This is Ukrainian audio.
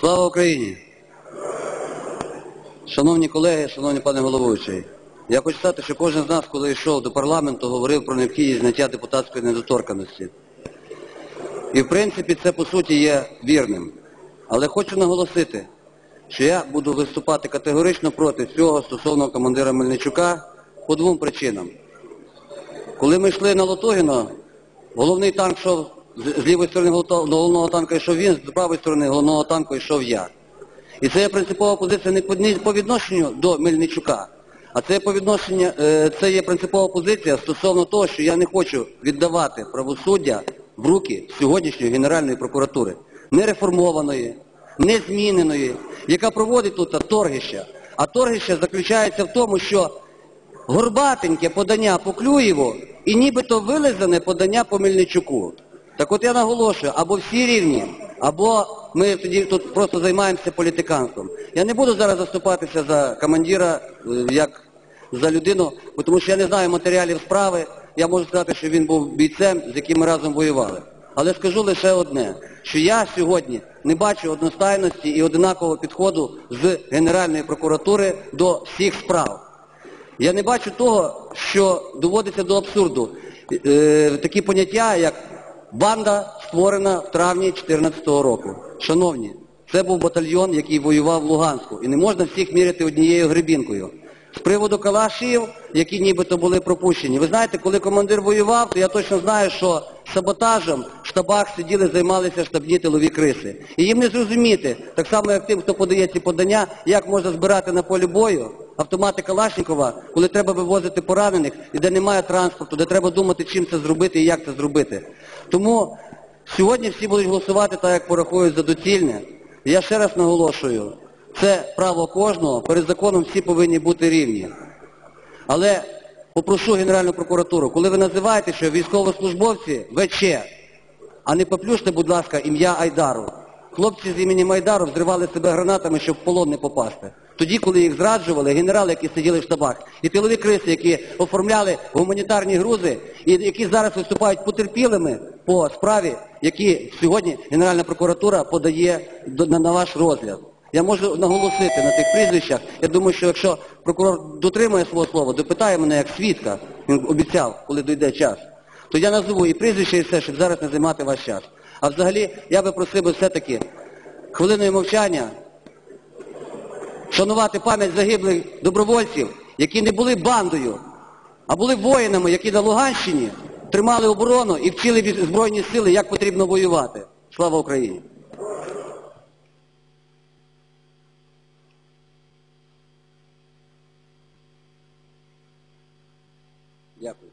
Слава Україні! Шановні колеги, шановний пане головуючий, я хочу сказати, що кожен з нас, коли йшов до парламенту, говорив про необхідність зняття депутатської недоторканності. І в принципі це по суті є вірним. Але хочу наголосити, що я буду виступати категорично проти цього стосовно командира Мельничука по двом причинам. Коли ми йшли на Лотогіно, головний танк йшов з лівої сторони головного танка йшов він, з правої сторони головного танку йшов я. І це є принципова позиція не по, відношенню до Мельничука, а це по відношенню, е, це є принципова позиція стосовно того, що я не хочу віддавати правосуддя в руки сьогоднішньої Генеральної прокуратури. Не реформованої, не зміненої, яка проводить тут торгища. А торгище заключається в тому, що горбатеньке подання по Клюєву і нібито вилизане подання по Мельничуку. Так от я наголошую, або всі рівні, або ми тоді тут просто займаємося політиканством. Я не буду зараз заступатися за командира, е, як за людину, тому що я не знаю матеріалів справи. Я можу сказати, що він був бійцем, з яким ми разом воювали. Але скажу лише одне, що я сьогодні не бачу одностайності і однакового підходу з Генеральної прокуратури до всіх справ. Я не бачу того, що доводиться до абсурду. Е, такі поняття, як банда, створена в травні 2014 року. Шановні, це був батальйон, який воював в Луганську. І не можна всіх міряти однією гребінкою. З приводу калашів, які нібито були пропущені. Ви знаєте, коли командир воював, то я точно знаю, що саботажем в штабах сиділи, займалися штабні тилові криси. І їм не зрозуміти, так само як тим, хто подає ці подання, як можна збирати на полі бою автомати Калашникова, коли треба вивозити поранених і де немає транспорту, де треба думати, чим це зробити і як це зробити. Тому сьогодні всі будуть голосувати так, як порахують за доцільне. Я ще раз наголошую, це право кожного, перед законом всі повинні бути рівні. Але попрошу Генеральну прокуратуру, коли ви називаєте, що військовослужбовці ВЧ, а не поплюште, будь ласка, ім'я Айдару. Хлопці з імені Майдару взривали себе гранатами, щоб в полон не попасти. Тоді, коли їх зраджували, генерали, які сиділи в штабах, і тилові криси, які оформляли гуманітарні грузи, і які зараз виступають потерпілими по справі, які сьогодні Генеральна прокуратура подає на, ваш розгляд. Я можу наголосити на тих прізвищах. Я думаю, що якщо прокурор дотримує свого слова, допитає мене як свідка, він обіцяв, коли дійде час, то я назву і прізвище, і все, щоб зараз не займати ваш час. А взагалі, я би просив би все-таки хвилиною мовчання шанувати пам'ять загиблих добровольців, які не були бандою, а були воїнами, які на Луганщині тримали оборону і вчили Збройні сили, як потрібно воювати. Слава Україні! Дякую.